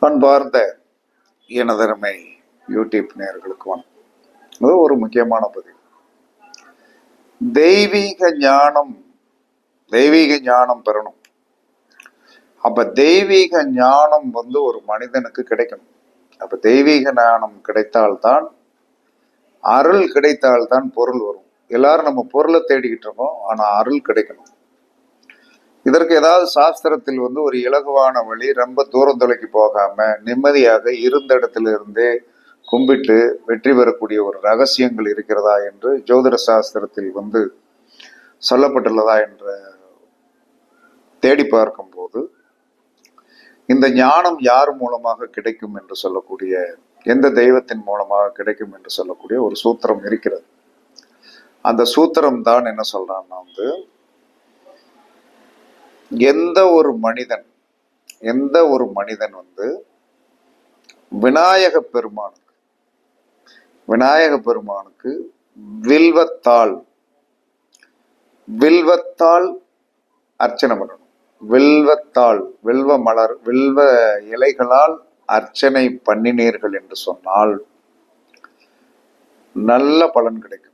அன்பார்ந்த இனதருமை யூடியூப் நேர்களுக்கு வணக்கம். அது ஒரு முக்கியமான பதிவு. தெய்வீக ஞானம் தெய்வீக ஞானம் பெறணும். அப்ப தெய்வீக ஞானம் வந்து ஒரு மனிதனுக்கு கிடைக்கணும். அப்ப தெய்வீக ஞானம் கிடைத்தால்தான் அருள் கிடைத்தால்தான் பொருள் வரும். எல்லாரும் நம்ம பொருளை தேடிக்கிட்டு இருக்கோம் ஆனா அருள் கிடைக்கணும். இதற்கு ஏதாவது சாஸ்திரத்தில் வந்து ஒரு இலகுவான வழி ரொம்ப தூரம் தொலைக்கு போகாம நிம்மதியாக இருந்த இடத்துல இருந்தே கும்பிட்டு வெற்றி பெறக்கூடிய ஒரு ரகசியங்கள் இருக்கிறதா என்று ஜோதிட சாஸ்திரத்தில் வந்து சொல்லப்பட்டுள்ளதா என்ற தேடி பார்க்கும்போது இந்த ஞானம் யார் மூலமாக கிடைக்கும் என்று சொல்லக்கூடிய எந்த தெய்வத்தின் மூலமாக கிடைக்கும் என்று சொல்லக்கூடிய ஒரு சூத்திரம் இருக்கிறது. அந்த சூத்திரம் தான் என்ன சொல்றான்னா வந்து எந்த ஒரு மனிதன் எந்த ஒரு மனிதன் வந்து விநாயக பெருமானுக்கு விநாயக பெருமானுக்கு வில்வத்தால் வில்வத்தாள் அர்ச்சனை பண்ணணும். வில்வத்தாள் வில்வ மலர் வில்வ இலைகளால் அர்ச்சனை பண்ணினீர்கள் என்று சொன்னால் நல்ல பலன் கிடைக்கும்.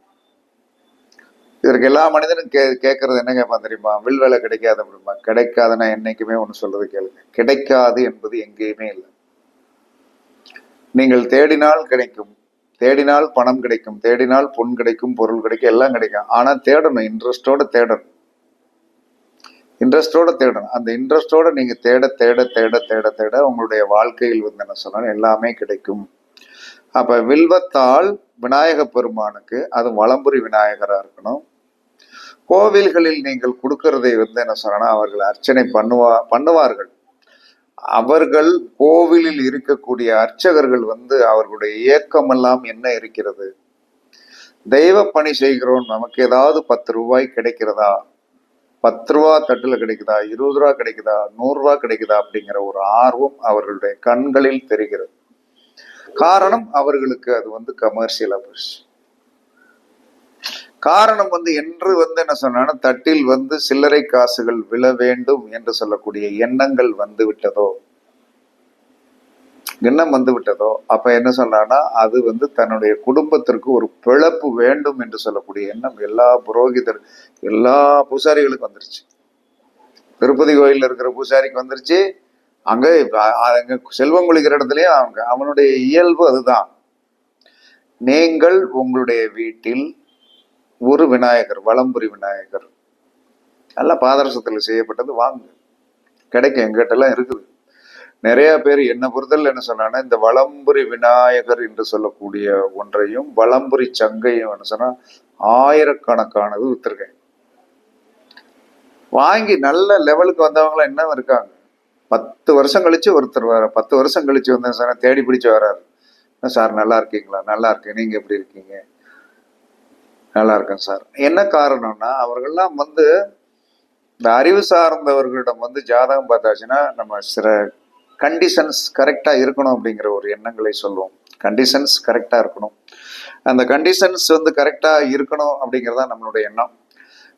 இதற்கு எல்லா மனிதனும் கே கேட்கறது என்ன கேட்பான் தெரியுமா? வில் வேலை கிடைக்காது அப்படிமா கிடைக்காதுன்னா என்னைக்குமே ஒன்று சொல்றது கேளுங்க. கிடைக்காது என்பது எங்கேயுமே இல்லை. நீங்கள் தேடினால் கிடைக்கும். தேடினால் பணம் கிடைக்கும். தேடினால் பொன் கிடைக்கும் பொருள் கிடைக்கும் எல்லாம் கிடைக்கும். ஆனால் தேடணும். இன்ட்ரெஸ்டோட தேடணும். இன்ட்ரெஸ்டோட தேடணும். அந்த இன்ட்ரெஸ்டோட நீங்கள் தேட தேட தேட தேட தேட உங்களுடைய வாழ்க்கையில் வந்து என்ன சொன்னாலும் எல்லாமே கிடைக்கும். அப்போ வில்வத்தால் விநாயக பெருமானுக்கு அது வளம்புரி விநாயகராக இருக்கணும். கோவில்களில் நீங்கள் கொடுக்கறதை வந்து என்ன சொன்னா அவர்கள் அர்ச்சனை பண்ணுவா பண்ணுவார்கள். அவர்கள் கோவிலில் இருக்கக்கூடிய அர்ச்சகர்கள் வந்து அவர்களுடைய இயக்கம் எல்லாம் என்ன இருக்கிறது? தெய்வ பணி செய்கிறோம் நமக்கு ஏதாவது பத்து ரூபாய் கிடைக்கிறதா? பத்து ரூபா தட்டுல கிடைக்குதா? இருபது ரூபா கிடைக்குதா? நூறு ரூபா கிடைக்குதா? அப்படிங்கிற ஒரு ஆர்வம் அவர்களுடைய கண்களில் தெரிகிறது. காரணம் அவர்களுக்கு அது வந்து கமர்ஷியல் அப்ரிஷன் காரணம் வந்து என்று வந்து என்ன சொன்னா தட்டில் வந்து சில்லறை காசுகள் விழ வேண்டும் என்று சொல்லக்கூடிய எண்ணங்கள் வந்து விட்டதோ? எண்ணம் வந்து விட்டதோ? அப்ப என்ன சொன்னான்னா அது வந்து தன்னுடைய குடும்பத்திற்கு ஒரு பிழப்பு வேண்டும் என்று சொல்லக்கூடிய எண்ணம் எல்லா புரோகிதர் எல்லா பூசாரிகளுக்கும் வந்துருச்சு. திருப்பதி கோயிலில் இருக்கிற பூசாரிக்கு வந்துருச்சு. அங்க இப்ப அங்க செல்வம் குளிக்கிற இடத்துலயும் அவங்க அவனுடைய இயல்பு அதுதான். நீங்கள் உங்களுடைய வீட்டில் ஒரு விநாயகர் வளம்புரி விநாயகர். நல்லா பாதரசத்தில் செய்யப்பட்டது வாங்க. கிடைக்கும் எங்கிட்டலாம் இருக்குது. நிறைய பேர் என்ன புரிதல் என்ன சொன்னாங்கன்னா இந்த வளம்புரி விநாயகர் என்று சொல்லக்கூடிய ஒன்றையும் வளம்புரி சங்கையும் என்ன சொன்னா ஆயிரக்கணக்கானது வித்துருக்கேன். வாங்கி நல்ல லெவலுக்கு வந்தவங்களாம் என்ன இருக்காங்க? பத்து வருஷம் கழிச்சு ஒருத்தர் வர பத்து வருஷம் கழிச்சு வந்து சார் தேடி பிடிச்சு வராரு. சார் நல்லா இருக்கீங்களா? நல்லா இருக்கேன். நீங்க எப்படி இருக்கீங்க? நல்லா இருக்கேன் சார். என்ன காரணம்னா அவர்கள்லாம் வந்து இந்த அறிவு சார்ந்தவர்களிடம் வந்து ஜாதகம் பார்த்தாச்சுன்னா நம்ம சில கண்டிஷன்ஸ் கரெக்டாக இருக்கணும் அப்படிங்கிற ஒரு எண்ணங்களை சொல்லுவோம். கண்டிஷன்ஸ் கரெக்டாக இருக்கணும். அந்த கண்டிஷன்ஸ் வந்து கரெக்டாக இருக்கணும் அப்படிங்கிறதா நம்மளுடைய எண்ணம்.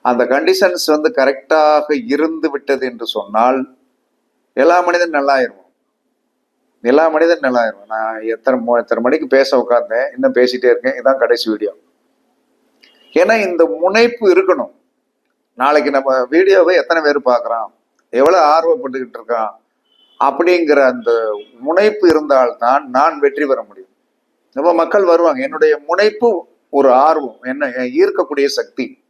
அந்த கண்டிஷன்ஸ் வந்து கரெக்டாக இருந்து விட்டது என்று சொன்னால் எல்லா மனிதன் நல்லாயிருவோம் எல்லா மனிதன் நல்லாயிருவோம் நான் எத்தனை எத்தனை மணிக்கு பேச உட்காந்தேன் இன்னும் பேசிகிட்டே இருக்கேன். இதுதான் கடைசி வீடியோ ஏன்னா இந்த முனைப்பு இருக்கணும். நாளைக்கு நம்ம வீடியோவை எத்தனை பேர் பார்க்குறான்? எவ்வளோ ஆர்வப்பட்டுக்கிட்டு இருக்கான்? அப்படிங்கிற அந்த முனைப்பு இருந்தால்தான் நான் வெற்றி பெற முடியும். நம்ம மக்கள் வருவாங்க. என்னுடைய முனைப்பு ஒரு ஆர்வம். என்ன ஈர்க்கக்கூடிய சக்தி.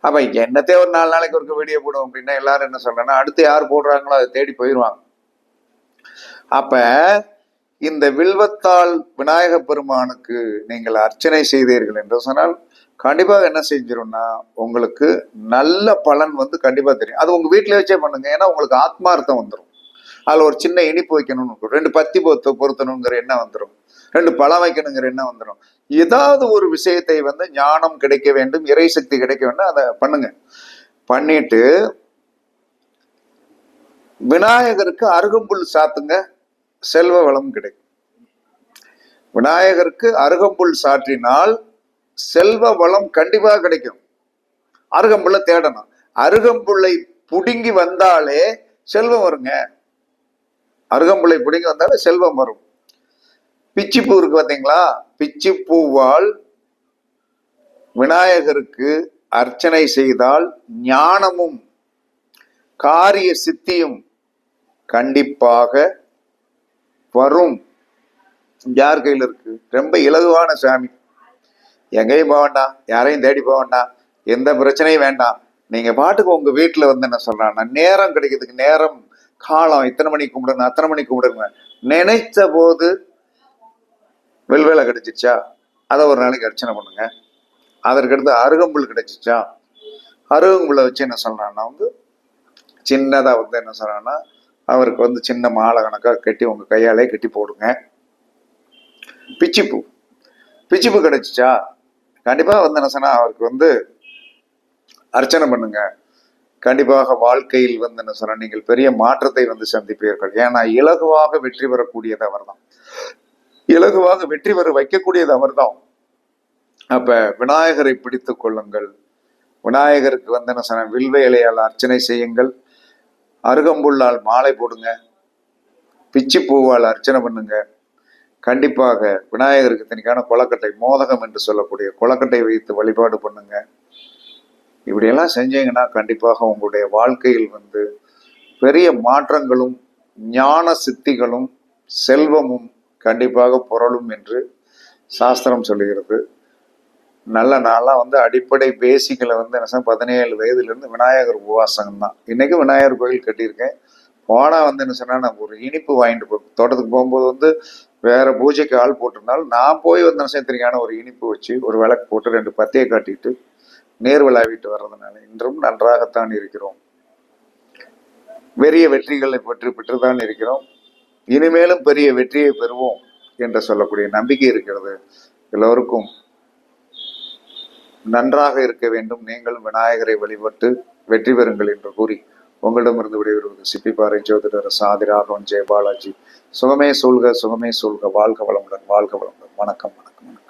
அப்ப என்னத்தே ஒரு நாலு நாளைக்கு ஒரு வீடியோ போடும் அப்படின்னா எல்லாரும் என்ன சொல்றேன்னா அடுத்து யார் போடுறாங்களோ அதை தேடி போயிடுவாங்க அப்போ இந்த வில்வத்தால் விநாயக பெருமானுக்கு நீங்கள் அர்ச்சனை செய்தீர்கள் என்று சொன்னால் கண்டிப்பாக என்ன செஞ்சிரும்னா உங்களுக்கு நல்ல பலன் வந்து கண்டிப்பாக தெரியும். அது உங்கள் வீட்டிலே வச்சே பண்ணுங்க. ஏன்னா உங்களுக்கு ஆத்மார்த்தம் வந்துடும் அதில் ஒரு சின்ன இனிப்பு வைக்கணும்னு ரெண்டு பத்தி பொத்து பொருத்தணுங்கிற எண்ணம் வந்துடும் ரெண்டு பழம் வைக்கணுங்கிற எண்ணம் வந்துடும் ஏதாவது ஒரு விஷயத்தை வந்து ஞானம் கிடைக்க வேண்டும் இறை சக்தி கிடைக்க வேண்டும் அதை பண்ணுங்க. பண்ணிட்டு விநாயகருக்கு அருகம்புல் சாத்துங்க. செல்வ வளம் கிடைக்கும். விநாயகருக்கு அருகம்புல் சாற்றினால் செல்வ வளம் கண்டிப்பா கிடைக்கும். அருகம்புல்லை தேடணும். அருகம்புல்லை புடுங்கி வந்தாலே செல்வம் வருங்க. அருகம்புல்லை பிடுங்கி வந்தாலே செல்வம் வரும். பிச்சிப்பூ இருக்கு பார்த்தீங்களா பிச்சிப்பூவால் விநாயகருக்கு அர்ச்சனை செய்தால் ஞானமும் காரிய சித்தியும் கண்டிப்பாக வரும். யார் கையில் இருக்கு? ரொம்ப இலகுவான சாமி. எங்கேயும் போக வேண்டாம். யாரையும் தேடி போக வேண்டாம். எந்த பிரச்சனையும் வேண்டாம். நீங்கள் பாட்டுக்கு உங்கள் வீட்டில் வந்து என்ன சொல்றாங்கன்னா நேரம் கிடைக்கிறதுக்கு நேரம் காலம் இத்தனை மணிக்கு கும்பிடுங்க அத்தனை மணிக்கு கும்பிடுங்க. நினைச்ச போது வெல்வேலை கிடைச்சிச்சா? அதை ஒரு நாளைக்கு அர்ச்சனை பண்ணுங்க. அதற்கடுத்து அருகம்புல் கிடைச்சிச்சா? அருகம்புல்லை வச்சு என்ன சொல்கிறான்னா வந்து சின்னதாக வந்து என்ன சொல்கிறான்னா அவருக்கு வந்து சின்ன மாலை கணக்கா கட்டி உங்கள் கையாலே கட்டி போடுங்க. பிச்சிப்பூ. பிச்சிப்பூ கிடைச்சிச்சா? கண்டிப்பாக வந்து என்ன அவருக்கு வந்து அர்ச்சனை பண்ணுங்க. கண்டிப்பாக வாழ்க்கையில் வந்து என்ன சொன்னால் நீங்கள் பெரிய மாற்றத்தை வந்து சந்திப்பீர்கள். ஏன்னா இலகுவாக வெற்றி பெறக்கூடியது அவர்தான். இலகுவாக வெற்றி பெற வைக்கக்கூடியது அவர்தான். அப்ப விநாயகரை பிடித்து கொள்ளுங்கள். விநாயகருக்கு வந்து என்ன சொன்ன வில்வ இலையால் அர்ச்சனை செய்யுங்கள். அருகம்புல்லால் மாலை போடுங்க. பிச்சி பூவால் அர்ச்சனை பண்ணுங்க. கண்டிப்பாக விநாயகருக்கு தனிக்கான கொலக்கட்டை மோதகம் என்று சொல்லக்கூடிய கொலக்கட்டை வைத்து வழிபாடு பண்ணுங்க. இப்படியெல்லாம் செஞ்சீங்கன்னா கண்டிப்பாக உங்களுடைய வாழ்க்கையில் வந்து பெரிய மாற்றங்களும் ஞான சித்திகளும் செல்வமும் கண்டிப்பாக புரளும் என்று சாஸ்திரம் சொல்லுகிறது. நல்ல நாளாக வந்து அடிப்படை பேசிக்கில் வந்து என்ன பதினேழு வயதுலேருந்து விநாயகர் உபவாசம் தான் இன்னைக்கு விநாயகர் கோயில் கட்டியிருக்கேன். போனால் வந்து என்ன சொன்னால் நான் ஒரு இனிப்பு வாங்கிட்டு போ தோட்டத்துக்கு போகும்போது வந்து வேற பூஜைக்கு ஆள் போட்டிருந்தாலும் நான் போய் வந்து நட்சத்திரிக்கான ஒரு இனிப்பு வச்சு ஒரு விளக்கு போட்டு ரெண்டு பத்தியை காட்டிட்டு நேர் விழாவிட்டு வர்றதுனால இன்றும் நன்றாகத்தான் இருக்கிறோம். பெரிய வெற்றிகளை பெற்று பெற்றுதான் இருக்கிறோம். இனிமேலும் பெரிய வெற்றியை பெறுவோம் என்று சொல்லக்கூடிய நம்பிக்கை இருக்கிறது எல்லோருக்கும். நன்றாக இருக்க வேண்டும். நீங்களும் விநாயகரை வழிபட்டு வெற்றி பெறுங்கள் என்று கூறி உங்களிடமிருந்து விடைபெறுவது சிப்பிப்பாறை ஜோதிடர் சாதி ராகவன் ஜெயபாலாஜி. சுகமே சூழ்க சுகமே சூழ்க. வாழ்க வளமுடன் வாழ்க வளமுடன். வணக்கம் வணக்கம்.